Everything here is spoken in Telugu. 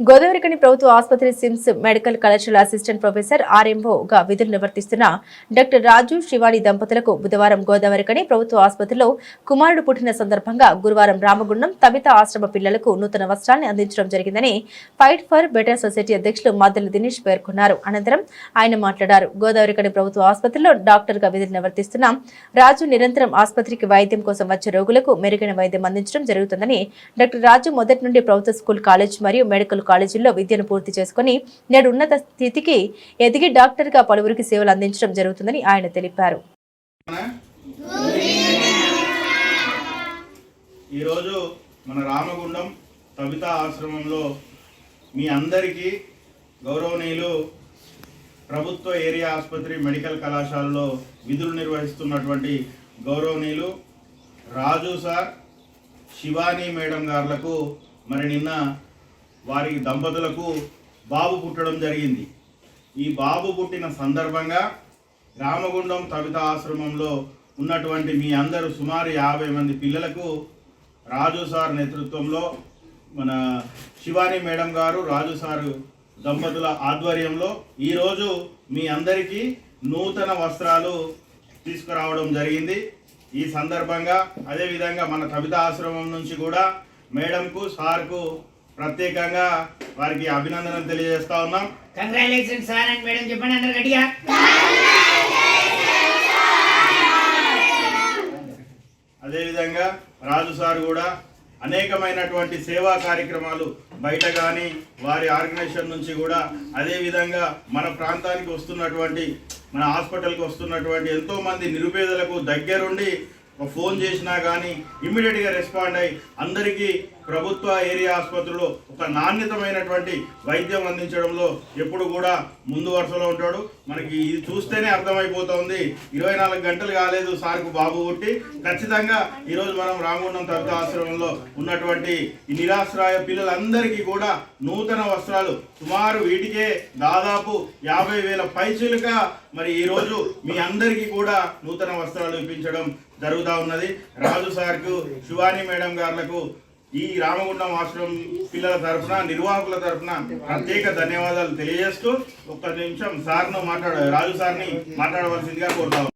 గోదావరికని ప్రభుత్వ ఆసుపత్రి సిమ్స్ మెడికల్ కళాశాల అసిస్టెంట్ ప్రొఫెసర్ ఆర్ఎంఓగా విధులు నిర్వర్తిస్తున్న డాక్టర్ రాజు శివాని దంపతులకు బుధవారం గోదావరికని ప్రభుత్వ ఆసుపత్రిలో కుమారుడు పుట్టిన సందర్భంగా గురువారం రామగుండం తబిత ఆశ్రమ పిల్లలకు నూతన వస్త్రాన్ని అందించడం జరిగిందని ఫైట్ ఫర్ బెటర్ సొసైటీ అధ్యక్షులు మాదల దినేష్ పేర్కొన్నారు. అనంతరం ఆయన మాట్లాడారు. గోదావరికని ప్రభుత్వ ఆసుపత్రిలో డాక్టర్గా విధులు నిర్వర్తిస్తున్న రాజు నిరంతరం ఆసుపత్రికి వైద్యం కోసం వచ్చే రోగులకు మెరుగైన వైద్యం అందించడం జరుగుతుందని డాక్టర్ రాజు మొదటి నుండి ప్రభుత్వ స్కూల్ కాలేజ్ మరియు మెడికల్ కాలేజీల్లో విద్యను పూర్తి చేసుకుని నేడు ఉన్నత స్థితికి ఎదిగి డాక్టర్గా పలువురికి సేవలు అందించడం జరుగుతుందని ఆయన తెలిపారు. ఈరోజు మన రామగుండం కవిత ఆశ్రమంలో మీ అందరికీ గౌరవనీయులు ప్రభుత్వ ఏరియా ఆసుపత్రి మెడికల్ కళాశాలలో విధులు నిర్వహిస్తున్నటువంటి గౌరవనీయులు రాజు సార్ శివాని మేడం గారులకు మరి నిన్న వారి దంపతులకు బాబు పుట్టడం జరిగింది. ఈ బాబు పుట్టిన సందర్భంగా రామగుండం కవిత ఆశ్రమంలో ఉన్నటువంటి మీ అందరూ సుమారు యాభై మంది పిల్లలకు రాజు సార్ నేతృత్వంలో మన శివాని మేడం గారు రాజు సారు దంపతుల ఆధ్వర్యంలో ఈరోజు మీ అందరికీ నూతన వస్త్రాలు తీసుకురావడం జరిగింది. ఈ సందర్భంగా అదేవిధంగా మన కవిత ఆశ్రమం నుంచి కూడా మేడంకు సార్కు ప్రత్యేకంగా వారికి అభినందనలు తెలియజేస్తా ఉన్నాం. కంగ్రాచులేషన్ సార్ అండ్ మేడం చెప్పండి అందరు గట్టిగా. అదేవిధంగా రాజు సార్ కూడా అనేకమైనటువంటి సేవా కార్యక్రమాలు బయట కానీ వారి ఆర్గనైజేషన్ నుంచి కూడా అదేవిధంగా మన ప్రాంతానికి వస్తున్నటువంటి మన హాస్పిటల్కి వస్తున్నటువంటి ఎంతోమంది నిరుపేదలకు దగ్గరుండి ఫోన్ చేసినా కానీ ఇమ్మీడియట్గా రెస్పాండ్ అయ్యి అందరికీ ప్రభుత్వ ఏరియా ఆసుపత్రిలో ఒక నాణ్యతమైనటువంటి వైద్యం అందించడంలో ఎప్పుడు కూడా ముందు వరుసలో ఉంటాడు. మనకి ఇది చూస్తేనే అర్థమైపోతుంది. ఇరవై నాలుగు గంటలు కాలేదు సార్కు బాబు పుట్టి. ఖచ్చితంగా ఈరోజు మనం రామగుండం తర్వాత ఆశ్రమంలో ఉన్నటువంటి ఈ నిరాశ్రాయ పిల్లలందరికీ కూడా నూతన వస్త్రాలు. సుమారు వీటికే దాదాపు యాభై వేల పైచీలుగా మరి ఈరోజు మీ అందరికీ కూడా నూతన వస్త్రాలు ఇప్పించడం జరుగుతూ ఉన్నది. రాజు సార్కు శివాని మేడం గారులకు ఈ రామగుండం ఆశ్రమం పిల్లల తరఫున నిర్వాహకుల తరఫున ప్రత్యేక ధన్యవాదాలు తెలియజేస్తూ ఒక్క నిమిషం సార్ను మాట్లాడ రాజు సార్ని మాట్లాడవలసిందిగా కోరుతా